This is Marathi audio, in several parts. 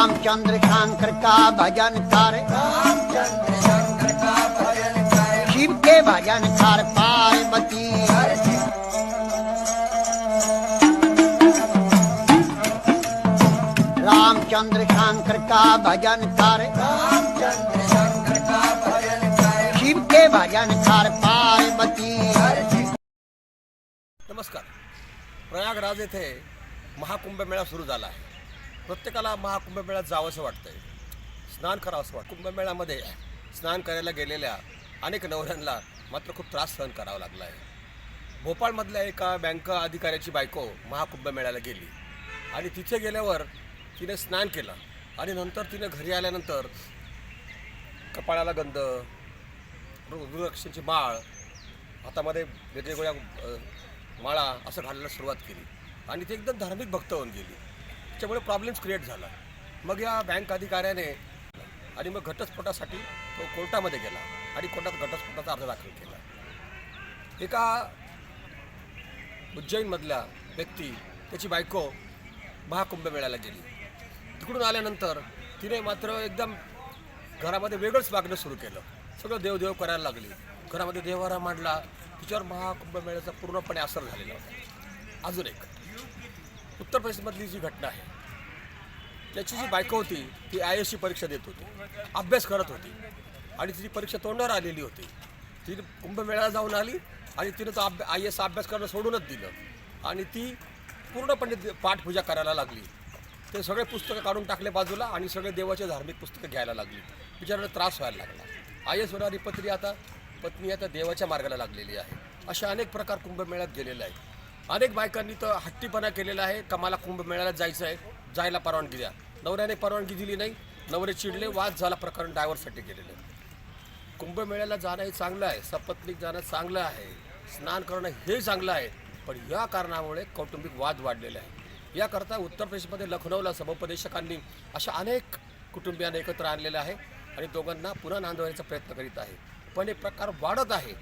रामचंद्र शंकर का भजन कर शिव के भजन कर पार्वती। रामचंद्र शंकर का भजन कर शिव के भजन कर पार्वती। नमस्कार। प्रयागराज येथे महाकुंभमेळा सुरू झाला आहे. प्रत्येकाला महाकुंभमेळ्यात जावंसं वाटतंय. स्नान करावं असं वाटतं कुंभमेळ्यामध्ये स्नान करायला गेलेल्या अनेक नवऱ्यांना मात्र खूप त्रास सहन करावा लागला आहे. भोपाळमधल्या एका बँक अधिकाऱ्याची बायको महाकुंभमेळ्याला गेली आणि तिथे गेल्यावर तिने स्नान केलं आणि नंतर तिने घरी आल्यानंतर कपाळाला गंध रुद्रक्षांची माळ हातामध्ये वेगवेगळ्या माळा असं घालायला सुरुवात केली आणि ती एकदम धार्मिक भक्त होऊन गेली. त्याच्यामुळे प्रॉब्लेम्स क्रिएट झाला. मग या बँक अधिकाऱ्याने आणि मग घटस्फोटासाठी तो कोर्टामध्ये गेला आणि कोर्टात घटस्फोटाचा अर्ज दाखल केला. एका उज्जैनमधल्या व्यक्ती त्याची बायको महाकुंभमेळ्याला गेली. तिकडून आल्यानंतर तिने मात्र एकदम घरामध्ये वेगळंच वागणं सुरू केलं. सगळं देवदेव करायला लागली. घरामध्ये देवारा मांडला. तिच्यावर महाकुंभमेळ्याचा पूर्णपणे असर झालेला होता. अजून एक. उत्तर प्रदेशमधली जी घटना आहे त्याची जी बायको होती ती आय एसची परीक्षा देत होती अभ्यास करत होती आणि तिची परीक्षा तोंडावर आलेली होती. तिने कुंभमेळ्याला जाऊन आली आणि तिनं तो अभ्या आय एस अभ्यास करणं सोडूनच दिलं आणि ती पूर्णपणे पाठपूजा करायला लागली. ते सगळे पुस्तकं काढून टाकले बाजूला आणि सगळे देवाचे धार्मिक पुस्तकं घ्यायला लागली. बिचाराला त्रास व्हायला लागला. आय एस होणारी पत्री आता पत्नी आता देवाच्या मार्गाला लागलेली आहे. असे अनेक प्रकार कुंभमेळ्यात गेलेले आहेत. अनेक बायकांनी तर हट्टीपणा केलेला आहे. का मला कुंभमेळ्याला जायचं आहे. जायला परवानगी द्या. नवऱ्याने परवानगी दिली नाही. नवरे चिडले. वाद झाला प्रकरण डायव्हरसाठी गेलेलं कुंभमेळ्याला जाणं हे चांगलं आहे. सपत्नीक जाणं चांगलं आहे. स्नान करणं हे चांगलं आहे. पण या कारणामुळे कौटुंबिक वाद वाढलेले आहे. याकरता उत्तर प्रदेशमध्ये लखनौला समुपदेशकांनी अशा अनेक कुटुंबियांना एकत्र आणलेलं आहे आणि दोघांना पुन्हा नांदवण्याचा प्रयत्न करीत आहे. पण हे प्रकार वाढत आहे.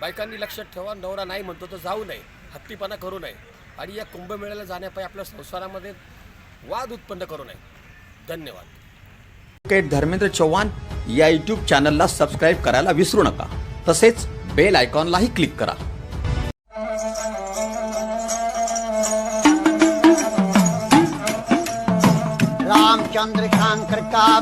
बायकांनी लक्षात ठेवा नवरा नाही म्हणतो तर जाऊ नये. हत्तीपणा करू नये आणि या कुंभमेळ्याला जाण्यापायी आपल्या संसारामध्ये वाद उत्पन्न करू नये. धन्यवाद. धर्मेंद्र चव्हाण या यूट्यूब चॅनलला सबस्क्राईब करायला विसरू नका. तसेच बेल आयकॉनलाही क्लिक करा. रामचंद्र शंकर का